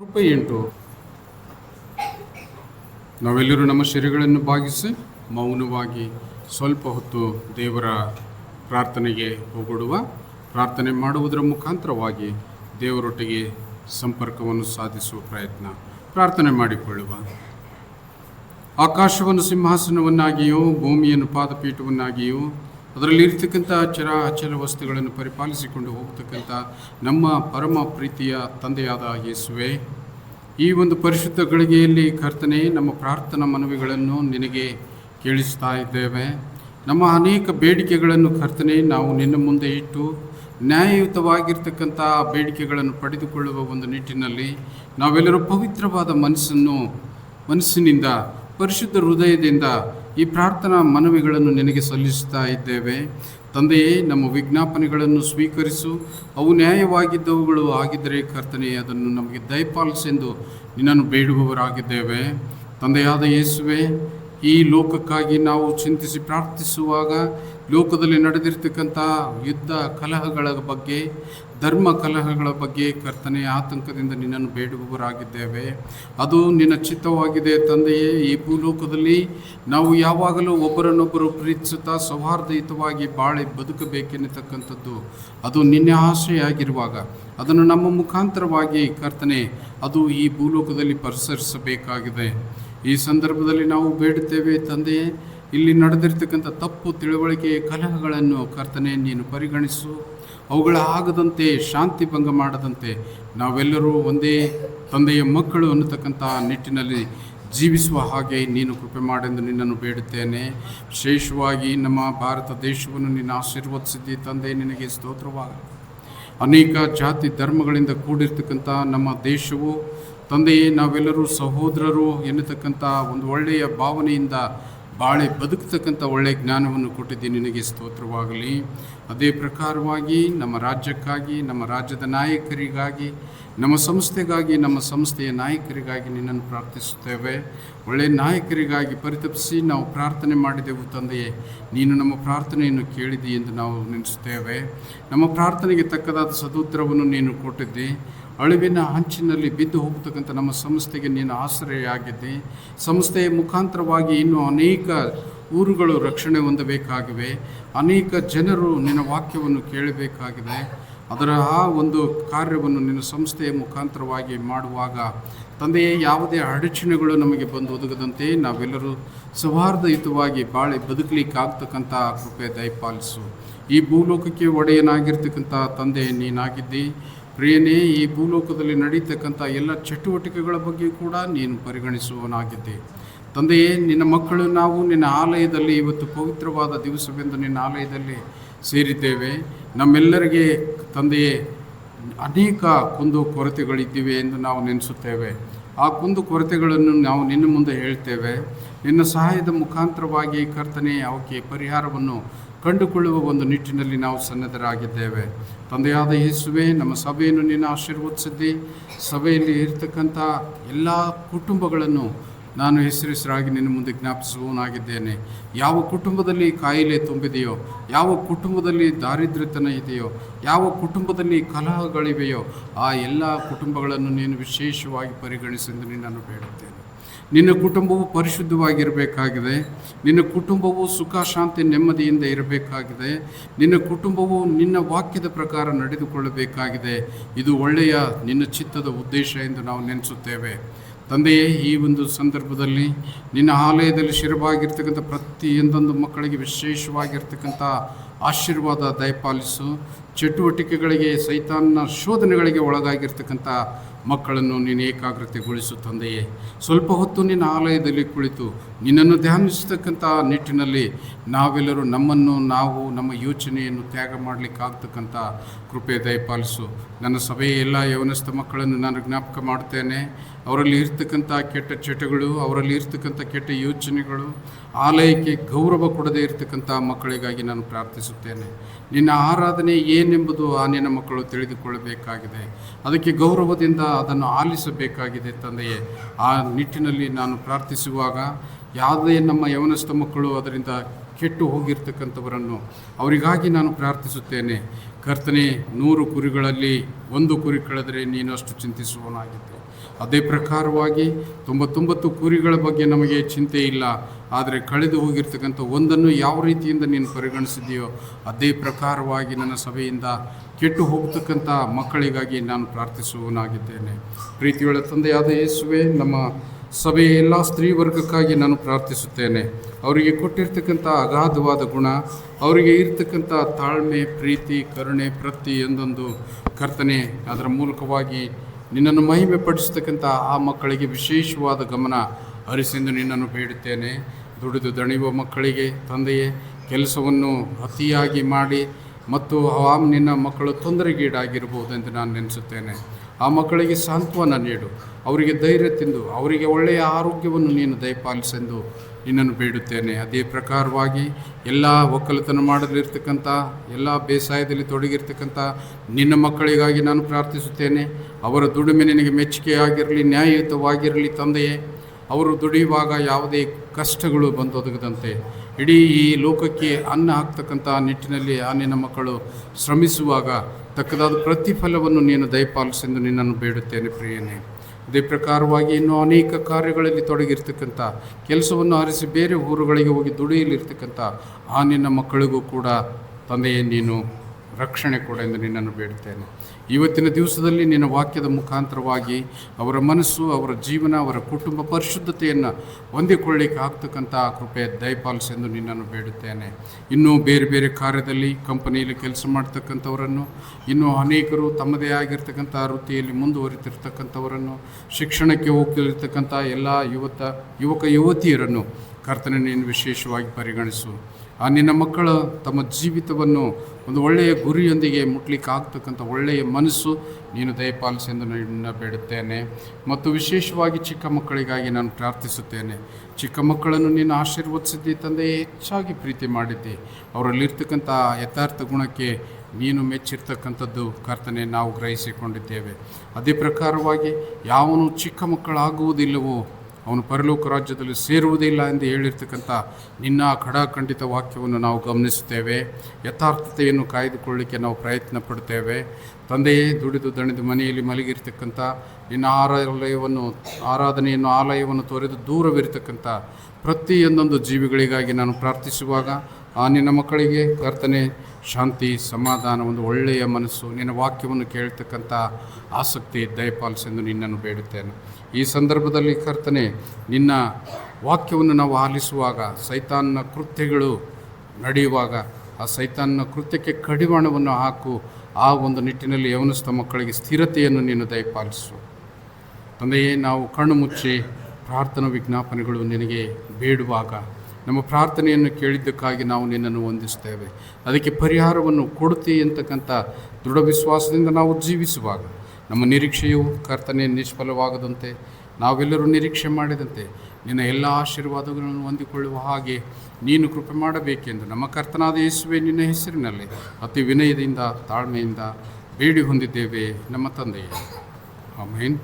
ಕೃಪೆ ಎಂಟು. ನಾವೆಲ್ಲರೂ ನಮ್ಮ ಶರೀರಗಳನ್ನು ಭಾಗಿಸಿ ಮೌನವಾಗಿ ಸ್ವಲ್ಪ ಹೊತ್ತು ದೇವರ ಪ್ರಾರ್ಥನೆಗೆ ಹೋಗೊಡುವ ಪ್ರಾರ್ಥನೆ ಮಾಡುವುದರ ಮುಖಾಂತರವಾಗಿ ದೇವರೊಟ್ಟಿಗೆ ಸಂಪರ್ಕವನ್ನು ಸಾಧಿಸುವ ಪ್ರಯತ್ನ ಪ್ರಾರ್ಥನೆ ಮಾಡಿಕೊಳ್ಳುವ. ಆಕಾಶವನ್ನು ಸಿಂಹಾಸನವನ್ನಾಗಿಯೂ, ಭೂಮಿಯನ್ನು ಪಾದಪೀಠವನ್ನಾಗಿಯೂ ಅದರಲ್ಲಿ ಇರ್ತಕ್ಕಂಥ ಅಚರ ಅಚಲ ವಸ್ತುಗಳನ್ನು ಪರಿಪಾಲಿಸಿಕೊಂಡು ಹೋಗ್ತಕ್ಕಂಥ ನಮ್ಮ ಪರಮ ಪ್ರೀತಿಯ ತಂದೆಯಾದ ಯೇಸುವೆ, ಈ ಒಂದು ಪರಿಶುದ್ಧ ಗಳಿಗೆಯಲ್ಲಿ ಕರ್ತನೆ, ನಮ್ಮ ಪ್ರಾರ್ಥನಾ ಮನವಿಗಳನ್ನು ನಿನಗೆ ಕೇಳಿಸ್ತಾ ಇದ್ದೇವೆ. ನಮ್ಮ ಅನೇಕ ಬೇಡಿಕೆಗಳನ್ನು ಕರ್ತನೆ, ನಾವು ನಿನ್ನ ಮುಂದೆ ಇಟ್ಟು ನ್ಯಾಯಯುತವಾಗಿರ್ತಕ್ಕಂಥ ಬೇಡಿಕೆಗಳನ್ನು ಪಡೆದುಕೊಳ್ಳುವ ಒಂದು ನಿಟ್ಟಿನಲ್ಲಿ ನಾವೆಲ್ಲರೂ ಪವಿತ್ರವಾದ ಮನಸ್ಸನ್ನು ಮನಸ್ಸಿನಿಂದ ಪರಿಶುದ್ಧ ಹೃದಯದಿಂದ ಈ ಪ್ರಾರ್ಥನಾ ಮನವಿಗಳನ್ನು ನಿನಗೆ ಸಲ್ಲಿಸುತ್ತಾ ಇದ್ದೇವೆ. ತಂದೆಯೇ, ನಮ್ಮ ವಿಜ್ಞಾಪನೆಗಳನ್ನು ಸ್ವೀಕರಿಸು. ಅವು ನ್ಯಾಯವಾಗಿದ್ದವುಗಳು ಆಗಿದ್ದರೆ ಕರ್ತನೆ, ಅದನ್ನು ನಮಗೆ ದಯಪಾಲಿಸೆಂದು ನಿನ್ನನ್ನು ಬೇಡುವವರಾಗಿದ್ದೇವೆ. ತಂದೆಯಾದ ಯೇಸುವೆ ಈ ಲೋಕಕ್ಕಾಗಿ ನಾವು ಚಿಂತಿಸಿ ಪ್ರಾರ್ಥಿಸುವಾಗ ಲೋಕದಲ್ಲಿ ನಡೆದಿರ್ತಕ್ಕಂಥ ಯುದ್ಧ ಕಲಹಗಳ ಬಗ್ಗೆ, ಧರ್ಮ ಕಲಹಗಳ ಬಗ್ಗೆ ಕರ್ತನೆ ಆತಂಕದಿಂದ ನಿನ್ನನ್ನು ಬೇಡುವವರಾಗಿದ್ದೇವೆ. ಅದು ನಿನ್ನ ಚಿತ್ತವಾಗಿದೆ ತಂದೆಯೇ. ಈ ಭೂಲೋಕದಲ್ಲಿ ನಾವು ಯಾವಾಗಲೂ ಒಬ್ಬರನ್ನೊಬ್ಬರು ಪ್ರೀತಿಸುತ್ತಾ ಸೌಹಾರ್ದಯುತವಾಗಿ ಬಾಳಿ ಬದುಕಬೇಕೆನ್ನತಕ್ಕಂಥದ್ದು ಅದು ನಿನ್ನ ಆಶೆಯಾಗಿರುವಾಗ ಅದನ್ನು ನಮ್ಮ ಮುಖಾಂತರವಾಗಿ ಕರ್ತನೆ, ಅದು ಈ ಭೂಲೋಕದಲ್ಲಿ ಪರಿಸರಿಸಬೇಕಾಗಿದೆ. ಈ ಸಂದರ್ಭದಲ್ಲಿ ನಾವು ಬೇಡುತ್ತೇವೆ ತಂದೆಯೇ, ಇಲ್ಲಿ ನಡೆದಿರ್ತಕ್ಕಂಥ ತಪ್ಪು ತಿಳುವಳಿಕೆ ಕಲಹಗಳನ್ನು ಕರ್ತನೆ ನೀನು ಪರಿಗಣಿಸು. ಅವುಗಳ ಆಗದಂತೆ ಶಾಂತಿ ಭಂಗ ಮಾಡದಂತೆ ನಾವೆಲ್ಲರೂ ಒಂದೇ ತಂದೆಯ ಮಕ್ಕಳು ಅನ್ನತಕ್ಕಂಥ ನಿಟ್ಟಿನಲ್ಲಿ ಜೀವಿಸುವ ಹಾಗೆ ನೀನು ಕೃಪೆ ಮಾಡೆಂದು ನಿನ್ನನ್ನು ಬೇಡುತ್ತೇನೆ. ವಿಶೇಷವಾಗಿ ನಮ್ಮ ಭಾರತ ದೇಶವನ್ನು ನಿನ್ನ ಆಶೀರ್ವದಿಸಿದ್ದಿ ತಂದೆ, ನಿನಗೆ ಸ್ತೋತ್ರವಾಗ ಅನೇಕ ಜಾತಿ ಧರ್ಮಗಳಿಂದ ಕೂಡಿರ್ತಕ್ಕಂಥ ನಮ್ಮ ದೇಶವು ತಂದೆಯೇ, ನಾವೆಲ್ಲರೂ ಸಹೋದರರು ಎನ್ನತಕ್ಕಂಥ ಒಂದು ಒಳ್ಳೆಯ ಭಾವನೆಯಿಂದ ಬಾಳೆ ಬದುಕತಕ್ಕಂಥ ಒಳ್ಳೆಯ ಜ್ಞಾನವನ್ನು ಕೊಟ್ಟಿದ್ದೆ, ನಿನಗೆ ಸ್ತೋತ್ರವಾಗಲಿ. ಅದೇ ಪ್ರಕಾರವಾಗಿ ನಮ್ಮ ರಾಜ್ಯಕ್ಕಾಗಿ, ನಮ್ಮ ರಾಜ್ಯದ ನಾಯಕರಿಗಾಗಿ, ನಮ್ಮ ಸಂಸ್ಥೆಗಾಗಿ, ನಮ್ಮ ಸಂಸ್ಥೆಯ ನಾಯಕರಿಗಾಗಿ ನಿನ್ನನ್ನು ಪ್ರಾರ್ಥಿಸುತ್ತೇವೆ. ಒಳ್ಳೆಯ ನಾಯಕರಿಗಾಗಿ ಪರಿತಪಿಸಿ ನಾವು ಪ್ರಾರ್ಥನೆ ಮಾಡಿದೆವು ತಂದೆಯೇ. ನೀನು ನಮ್ಮ ಪ್ರಾರ್ಥನೆಯನ್ನು ಕೇಳಿದಿ ಎಂದು ನಾವು ನೆನೆಸುತ್ತೇವೆ. ನಮ್ಮ ಪ್ರಾರ್ಥನೆಗೆ ತಕ್ಕದಾದ ಸದುತ್ತರವನ್ನು ನೀನು ಕೊಟ್ಟಿದ್ದಿ. ಅಳಿವಿನ ಹಂಚಿನಲ್ಲಿ ಬಿದ್ದು ಹೋಗ್ತಕ್ಕಂಥ ನಮ್ಮ ಸಂಸ್ಥೆಗೆ ನೀನು ಆಶ್ರಯ ಸಂಸ್ಥೆಯ ಮುಖಾಂತರವಾಗಿ ಇನ್ನೂ ಅನೇಕ ಊರುಗಳು ರಕ್ಷಣೆ ಹೊಂದಬೇಕಾಗಿವೆ. ಅನೇಕ ಜನರು ನಿನ್ನ ವಾಕ್ಯವನ್ನು ಕೇಳಬೇಕಾಗಿದೆ ಅದರ ಆ ಒಂದು ಕಾರ್ಯವನ್ನು ನಿನ್ನ ಸಂಸ್ಥೆಯ ಮುಖಾಂತರವಾಗಿ ಮಾಡುವಾಗ ತಂದೆಯೇ, ಯಾವುದೇ ಅಡಚಣೆಗಳು ನಮಗೆ ಬಂದು ಒದಗದಂತೆ ನಾವೆಲ್ಲರೂ ಸೌಹಾರ್ದಯುತವಾಗಿ ಬಾಳೆ ಬದುಕಲಿಕ್ಕಾಗ್ತಕ್ಕಂಥ ಕೃಪೆ ದಯಪಾಲಿಸು. ಈ ಭೂಲೋಕಕ್ಕೆ ಒಡೆಯನಾಗಿರ್ತಕ್ಕಂಥ ತಂದೆ ನೀನಾಗಿದ್ದಿ. ಪ್ರಿಯನೇ, ಈ ಭೂಲೋಕದಲ್ಲಿ ನಡೀತಕ್ಕಂಥ ಎಲ್ಲ ಚಟುವಟಿಕೆಗಳ ಬಗ್ಗೆ ಕೂಡ ನೀನು ಪರಿಗಣಿಸುವನಾಗಿದ್ದೆ. ತಂದೆಯೇ, ನಿನ್ನ ಮಕ್ಕಳು ನಾವು ನಿನ್ನ ಆಲಯದಲ್ಲಿ ಇವತ್ತು ಪವಿತ್ರವಾದ ದಿವಸವೆಂದು ನಿನ್ನ ಆಲಯದಲ್ಲಿ ಸೇರಿದ್ದೇವೆ. ನಮ್ಮೆಲ್ಲರಿಗೆ ತಂದೆಯೇ, ಅನೇಕ ಕುಂದು ಕೊರತೆಗಳಿದ್ದಿವೆ ಎಂದು ನಾವು ನೆನೆಸುತ್ತೇವೆ. ಆ ಕುಂದು ಕೊರತೆಗಳನ್ನು ನಾವು ನಿನ್ನ ಮುಂದೆ ಹೇಳ್ತೇವೆ. ನಿನ್ನ ಸಹಾಯದ ಮುಖಾಂತರವಾಗಿ ಕರ್ತನೆ, ಅವಕ್ಕೆ ಪರಿಹಾರವನ್ನು ಕಂಡುಕೊಳ್ಳುವ ಒಂದು ನಿಟ್ಟಿನಲ್ಲಿ ನಾವು ಸನ್ನದ್ಧರಾಗಿದ್ದೇವೆ. ತಂದೆಯಾದ ಯೇಸುವೆ, ನಮ್ಮ ಸಭೆಯನ್ನು ನೀನು ಆಶೀರ್ವದಿಸಿದ್ದಿ. ಸಭೆಯಲ್ಲಿ ಇರತಕ್ಕಂಥ ಎಲ್ಲ ಕುಟುಂಬಗಳನ್ನು ನಾನು ಹೆಸರಿಸರಾಗಿ ನಿನ್ನ ಮುಂದೆ ಜ್ಞಾಪಿಸುವವನಾಗಿದ್ದೇನೆ. ಯಾವ ಕುಟುಂಬದಲ್ಲಿ ಕಾಯಿಲೆ ತುಂಬಿದೆಯೋ, ಯಾವ ಕುಟುಂಬದಲ್ಲಿ ದಾರಿದ್ರ್ಯತನ ಇದೆಯೋ, ಯಾವ ಕುಟುಂಬದಲ್ಲಿ ಕಲಹಗಳಿವೆಯೋ, ಆ ಎಲ್ಲ ಕುಟುಂಬಗಳನ್ನು ನೀನು ವಿಶೇಷವಾಗಿ ಪರಿಗಣಿಸೆಂದು ನಿನ್ನನ್ನು ಬೇಡುತ್ತೇನೆ. ನಿನ್ನ ಕುಟುಂಬವು ಪರಿಶುದ್ಧವಾಗಿರಬೇಕಾಗಿದೆ. ನಿನ್ನ ಕುಟುಂಬವು ಸುಖ, ಶಾಂತಿ, ನೆಮ್ಮದಿಯಿಂದ ಇರಬೇಕಾಗಿದೆ. ನಿನ್ನ ಕುಟುಂಬವು ನಿನ್ನ ವಾಕ್ಯದ ಪ್ರಕಾರ ನಡೆದುಕೊಳ್ಳಬೇಕಾಗಿದೆ. ಇದು ಒಳ್ಳೆಯ, ನಿನ್ನ ಚಿತ್ತದ ಉದ್ದೇಶ ಎಂದು ನಾವು ನೆನೆಸುತ್ತೇವೆ. ತಂದೆಯೇ, ಈ ಒಂದು ಸಂದರ್ಭದಲ್ಲಿ ನಿನ್ನ ಆಲಯದಲ್ಲಿ ಶಿರವಾಗಿರ್ತಕ್ಕಂಥ ಪ್ರತಿಯೊಂದೊಂದು ಮಕ್ಕಳಿಗೆ ವಿಶೇಷವಾಗಿರ್ತಕ್ಕಂಥ ಆಶೀರ್ವಾದ ದಯಪಾಲಿಸು. ಚಟುವಟಿಕೆಗಳಿಗೆ, ಸೈತಾನ್ನ ಶೋಧನೆಗಳಿಗೆ ಒಳಗಾಗಿರ್ತಕ್ಕಂಥ ಮಕ್ಕಳನ್ನು ನೀನು ಏಕಾಗ್ರತೆಗೊಳಿಸು ತಂದೆಯೇ. ಸ್ವಲ್ಪ ಹೊತ್ತು ನಿನ್ನ ಆಲಯದಲ್ಲಿ ಕುಳಿತು ನಿನ್ನನ್ನು ಧ್ಯಾನಿಸತಕ್ಕಂಥ ನಿಟ್ಟಿನಲ್ಲಿ ನಾವೆಲ್ಲರೂ ನಮ್ಮನ್ನು ನಾವು ನಮ್ಮ ಯೋಚನೆಯನ್ನು ತ್ಯಾಗ ಮಾಡಲಿಕ್ಕಾಗ್ತಕ್ಕಂಥ ಕೃಪೆ ದಯಪಾಲಿಸು. ನನ್ನ ಸಭೆಯ ಎಲ್ಲ ಯವನಸ್ಥ ಮಕ್ಕಳನ್ನು ನಾನು ಜ್ಞಾಪಕ ಮಾಡ್ತೇನೆ ಅವರಲ್ಲಿ ಇರ್ತಕ್ಕಂಥ ಕೆಟ್ಟ ಚಟಗಳು, ಅವರಲ್ಲಿ ಇರ್ತಕ್ಕಂಥ ಕೆಟ್ಟ ಯೋಚನೆಗಳು, ಆಲಯಕ್ಕೆ ಗೌರವ ಕೊಡದೇ ಇರತಕ್ಕಂಥ ಮಕ್ಕಳಿಗಾಗಿ ನಾನು ಪ್ರಾರ್ಥಿಸುತ್ತೇನೆ. ನಿನ್ನ ಆರಾಧನೆ ಏನೆಂಬುದು ಆ ನಿನ್ನ ಮಕ್ಕಳು ತಿಳಿದುಕೊಳ್ಳಬೇಕಾಗಿದೆ. ಅದಕ್ಕೆ ಗೌರವದಿಂದ ಅದನ್ನು ಆಲಿಸಬೇಕಾಗಿದೆ ತಂದೆಯೇ. ಆ ನಿಟ್ಟಿನಲ್ಲಿ ನಾನು ಪ್ರಾರ್ಥಿಸುವಾಗ ಯಾವುದೇ ನಮ್ಮ ಯವನಸ್ಥ ಮಕ್ಕಳು ಅದರಿಂದ ಕೆಟ್ಟು ಹೋಗಿರ್ತಕ್ಕಂಥವರನ್ನು ಅವರಿಗಾಗಿ ನಾನು ಪ್ರಾರ್ಥಿಸುತ್ತೇನೆ. ಕರ್ತನೆ, ನೂರು ಕುರಿಗಳಲ್ಲಿ ಒಂದು ಕುರಿ ಕಳೆದರೆ ನೀನು ಅಷ್ಟು ಚಿಂತಿಸುವನಾಗಿದ್ದೆ. ಅದೇ ಪ್ರಕಾರವಾಗಿ ತೊಂಬತ್ತೊಂಬತ್ತು ಕುರಿಗಳ ಬಗ್ಗೆ ನಮಗೆ ಚಿಂತೆ ಇಲ್ಲ. ಆದರೆ ಕಳೆದು ಹೋಗಿರ್ತಕ್ಕಂಥ ಒಂದನ್ನು ಯಾವ ರೀತಿಯಿಂದ ನೀನು ಪರಿಗಣಿಸಿದೆಯೋ ಅದೇ ಪ್ರಕಾರವಾಗಿ ನನ್ನ ಸಭೆಯಿಂದ ಕೆಟ್ಟು ಹೋಗ್ತಕ್ಕಂಥ ಮಕ್ಕಳಿಗಾಗಿ ನಾನು ಪ್ರಾರ್ಥಿಸುವನಾಗಿದ್ದೇನೆ. ಪ್ರೀತಿಯೊಳ ತಂದೆಯಾದ ಯೇಸುವೆ, ನಮ್ಮ ಸಭೆಯ ಎಲ್ಲ ಸ್ತ್ರೀ ವರ್ಗಕ್ಕಾಗಿ ನಾನು ಪ್ರಾರ್ಥಿಸುತ್ತೇನೆ. ಅವರಿಗೆ ಕೊಟ್ಟಿರ್ತಕ್ಕಂಥ ಅಗಾಧವಾದ ಗುಣ, ಅವರಿಗೆ ಇರ್ತಕ್ಕಂಥ ತಾಳ್ಮೆ, ಪ್ರೀತಿ, ಕರುಣೆ ಪ್ರತಿಯೊಂದೊಂದು ಕರ್ತನೆ, ಅದರ ಮೂಲಕವಾಗಿ ನಿನ್ನನ್ನು ಮಹಿಮೆ ಪಡಿಸ್ತಕ್ಕಂಥ ಆ ಮಕ್ಕಳಿಗೆ ವಿಶೇಷವಾದ ಗಮನ ಹರಿಸೆಂದು ನಿನ್ನನ್ನು ಬೇಡುತ್ತೇನೆ. ದುಡಿದು ದಣಿಯುವ ಮಕ್ಕಳಿಗೆ, ತಂದೆಯೇ, ಕೆಲಸವನ್ನು ಅತಿಯಾಗಿ ಮಾಡಿ ಮತ್ತು ಆ ನಿನ್ನ ಮಕ್ಕಳು ತೊಂದರೆಗೀಡಾಗಿರಬಹುದೆಂದು ನಾನು ನೆನೆಸುತ್ತೇನೆ. ಆ ಮಕ್ಕಳಿಗೆ ಸಾಂತ್ವನ ನೀಡು. ಅವರಿಗೆ ಧೈರ್ಯ ತಿಂದು, ಅವರಿಗೆ ಒಳ್ಳೆಯ ಆರೋಗ್ಯವನ್ನು ನೀನು ದಯಪಾಲಿಸೆಂದು ನಿನ್ನನ್ನು ಬೇಡುತ್ತೇನೆ. ಅದೇ ಪ್ರಕಾರವಾಗಿ ಎಲ್ಲ ಒಕ್ಕಲತನ ಮಾಡಲಿರ್ತಕ್ಕಂಥ, ಎಲ್ಲ ಬೇಸಾಯದಲ್ಲಿ ತೊಡಗಿರ್ತಕ್ಕಂಥ ನಿನ್ನ ಮಕ್ಕಳಿಗಾಗಿ ನಾನು ಪ್ರಾರ್ಥಿಸುತ್ತೇನೆ. ಅವರ ದುಡಿಮೆ ನಿನಗೆ ಮೆಚ್ಚುಗೆಯಾಗಿರಲಿ ನ್ಯಾಯಯುತವಾಗಿರಲಿ ತಂದೆಯೇ. ಅವರು ದುಡಿಯುವಾಗ ಯಾವುದೇ ಕಷ್ಟಗಳು ಬಂದೊದಗದಂತೆ. ಇಡೀ ಈ ಲೋಕಕ್ಕೆ ಅನ್ನ ಹಾಕ್ತಕ್ಕಂಥ ನಿಟ್ಟಿನಲ್ಲಿ ಆ ನಿನ್ನ ಮಕ್ಕಳು ಶ್ರಮಿಸುವಾಗ ತಕ್ಕದಾದ ಪ್ರತಿಫಲವನ್ನು ನೀನು ದಯಪಾಲಿಸೆಂದು ನಿನ್ನನ್ನು ಬೇಡುತ್ತೇನೆ ಪ್ರಿಯನೇ. ಅದೇ ಪ್ರಕಾರವಾಗಿ ಇನ್ನೂ ಅನೇಕ ಕಾರ್ಯಗಳಲ್ಲಿ ತೊಡಗಿರ್ತಕ್ಕಂಥ, ಕೆಲಸವನ್ನು ಆರಿಸಿ ಬೇರೆ ಊರುಗಳಿಗೆ ಹೋಗಿ ದುಡಿಯಲಿರ್ತಕ್ಕಂಥ ಆ ನಿನ್ನ ಮಕ್ಕಳಿಗೂ ಕೂಡ ತಂದೆಯೇ ನೀನು ರಕ್ಷಣೆ ಕೊಡೆಂದು ನಿನ್ನನ್ನು ಬೇಡುತ್ತೇನೆ. ಇವತ್ತಿನ ದಿವಸದಲ್ಲಿ ನಿನ್ನ ವಾಕ್ಯದ ಮುಖಾಂತರವಾಗಿ ಅವರ ಮನಸ್ಸು, ಅವರ ಜೀವನ, ಅವರ ಕುಟುಂಬ ಪರಿಶುದ್ಧತೆಯನ್ನು ಹೊಂದಿಕೊಳ್ಳಿಕ್ಕೆ ಆಗ್ತಕ್ಕಂಥ ಕೃಪೆ ದಯಪಾಲಿಸೆಂದು ನಿನ್ನನ್ನು ಬೇಡುತ್ತೇನೆ. ಇನ್ನೂ ಬೇರೆ ಬೇರೆ ಕಾರ್ಯದಲ್ಲಿ, ಕಂಪನಿಯಲ್ಲಿ ಕೆಲಸ ಮಾಡ್ತಕ್ಕಂಥವರನ್ನು, ಇನ್ನೂ ಅನೇಕರು ತಮ್ಮದೇ ಆಗಿರ್ತಕ್ಕಂಥ ವೃತ್ತಿಯಲ್ಲಿ ಮುಂದುವರಿತಿರ್ತಕ್ಕಂಥವರನ್ನು, ಶಿಕ್ಷಣಕ್ಕೆ ಹೋಗ್ತಿರ್ತಕ್ಕಂಥ ಎಲ್ಲ ಯುವತ, ಯುವಕ, ಯುವತಿಯರನ್ನು ಕರ್ತನೆಯನ್ನು ವಿಶೇಷವಾಗಿ ಪರಿಗಣಿಸು. ಆ ನಿನ್ನ ಮಕ್ಕಳು ತಮ್ಮ ಜೀವಿತವನ್ನು ಒಂದು ಒಳ್ಳೆಯ ಗುರಿಯೊಂದಿಗೆ ಮುಟ್ಲಿಕ್ಕೆ ಆಗ್ತಕ್ಕಂಥ ಒಳ್ಳೆಯ ಮನಸ್ಸು ನೀನು ದಯಪಾಲಿಸೆಂದು ನಿನ್ನ ಬೇಡುತ್ತೇನೆ. ಮತ್ತು ವಿಶೇಷವಾಗಿ ಚಿಕ್ಕ ಮಕ್ಕಳಿಗಾಗಿ ನಾನು ಪ್ರಾರ್ಥಿಸುತ್ತೇನೆ. ಚಿಕ್ಕ ಮಕ್ಕಳನ್ನು ನೀನು ಆಶೀರ್ವದಿಸಿದ್ದಿ ತಂದೆ, ಹೆಚ್ಚಾಗಿ ಪ್ರೀತಿ ಮಾಡಿದ್ದಿ ಅವರಲ್ಲಿರ್ತಕ್ಕಂಥ ಯಥಾರ್ಥ ಗುಣಕ್ಕೆ ನೀನು ಮೆಚ್ಚಿರ್ತಕ್ಕಂಥದ್ದು ಕರ್ತನೆ, ನಾವು ಗ್ರಹಿಸಿಕೊಂಡಿದ್ದೇವೆ. ಅದೇ ಪ್ರಕಾರವಾಗಿ ಯಾವನು ಚಿಕ್ಕ ಮಕ್ಕಳಾಗುವುದಿಲ್ಲವೋ ಅವನು ಪರಲೋಕ ರಾಜ್ಯದಲ್ಲಿ ಸೇರುವುದಿಲ್ಲ ಎಂದು ಹೇಳಿರ್ತಕ್ಕಂಥ ನಿನ್ನ ಖಡಾಖಂಡಿತ ವಾಕ್ಯವನ್ನು ನಾವು ಗಮನಿಸುತ್ತೇವೆ. ಯಥಾರ್ಥತೆಯನ್ನು ಕಾಯ್ದುಕೊಳ್ಳಿಕ್ಕೆ ನಾವು ಪ್ರಯತ್ನ ಪಡ್ತೇವೆ ತಂದೆಯೇ, ದುಡಿದು ದಣಿದು ಮನೆಯಲ್ಲಿ ಮಲಗಿರ್ತಕ್ಕಂಥ ನಿನ್ನ ಆರಾಲಯವನ್ನು, ಆರಾಧನೆಯನ್ನು, ಆಲಯವನ್ನು ತೊರೆದು ದೂರವಿರತಕ್ಕಂಥ ಪ್ರತಿಯೊಂದೊಂದು ಜೀವಿಗಳಿಗಾಗಿ ನಾನು ಪ್ರಾರ್ಥಿಸುವಾಗ, ಆ ನಿನ್ನ ಮಕ್ಕಳಿಗೆ ಕರ್ತನೆ, ಶಾಂತಿ, ಸಮಾಧಾನ, ಒಂದು ಒಳ್ಳೆಯ ಮನಸ್ಸು, ನಿನ್ನ ವಾಕ್ಯವನ್ನು ಕೇಳ್ತಕ್ಕಂಥ ಆಸಕ್ತಿ ದಯಪಾಲಿಸೆಂದು ನಿನ್ನನ್ನು ಬೇಡುತ್ತೇನೆ. ಈ ಸಂದರ್ಭದಲ್ಲಿ ಕರ್ತನೆ, ನಿನ್ನ ವಾಕ್ಯವನ್ನು ನಾವು ಆಲಿಸುವಾಗ ಸೈತಾನ್ನ ಕೃತ್ಯಗಳು ನಡೆಯುವಾಗ ಆ ಸೈತಾನ್ನ ಕೃತ್ಯಕ್ಕೆ ಕಡಿವಾಣವನ್ನು ಹಾಕು. ಆ ಒಂದು ನಿಟ್ಟಿನಲ್ಲಿ ಯವನಸ್ಥ ಮಕ್ಕಳಿಗೆ ಸ್ಥಿರತೆಯನ್ನು ನೀನು ದಯಪಾಲಿಸು. ತಂದೆಯೇ, ನಾವು ಕಣ್ಣು ಮುಚ್ಚಿ ಪ್ರಾರ್ಥನಾ ವಿಜ್ಞಾಪನೆಗಳು ನಿನಗೆ ಬೇಡುವಾಗ ನಮ್ಮ ಪ್ರಾರ್ಥನೆಯನ್ನು ಕೇಳಿದ್ದಕ್ಕಾಗಿ ನಾವು ನಿನ್ನನ್ನು ವಂದಿಸ್ತೇವೆ ಅದಕ್ಕೆ ಪರಿಹಾರವನ್ನು ಕೊಡುತ್ತಿ ಅಂತಕ್ಕಂಥ ದೃಢ ವಿಶ್ವಾಸದಿಂದ ನಾವು ಜೀವಿಸುವಾಗ ನಮ್ಮ ನಿರೀಕ್ಷೆಯು ಕರ್ತನೆ ನಿಷ್ಫಲವಾಗದಂತೆ, ನಾವೆಲ್ಲರೂ ನಿರೀಕ್ಷೆ ಮಾಡಿದಂತೆ, ನಿನ್ನ ಎಲ್ಲ ಆಶೀರ್ವಾದಗಳನ್ನು ಹೊಂದಿಕೊಳ್ಳುವ ಹಾಗೆ ನೀನು ಕೃಪೆ ಮಾಡಬೇಕೆಂದು ನಮ್ಮ ಕರ್ತನಾದ ಯೇಸುವೆ ನಿನ್ನ ಹೆಸರಿನಲ್ಲಿ ಅತಿ ವಿನಯದಿಂದ, ತಾಳ್ಮೆಯಿಂದ ಬೇಡಿ ಹೊಂದಿದ್ದೇವೆ ನಮ್ಮ ತಂದೆಯೇ. ಆಮೇನ್.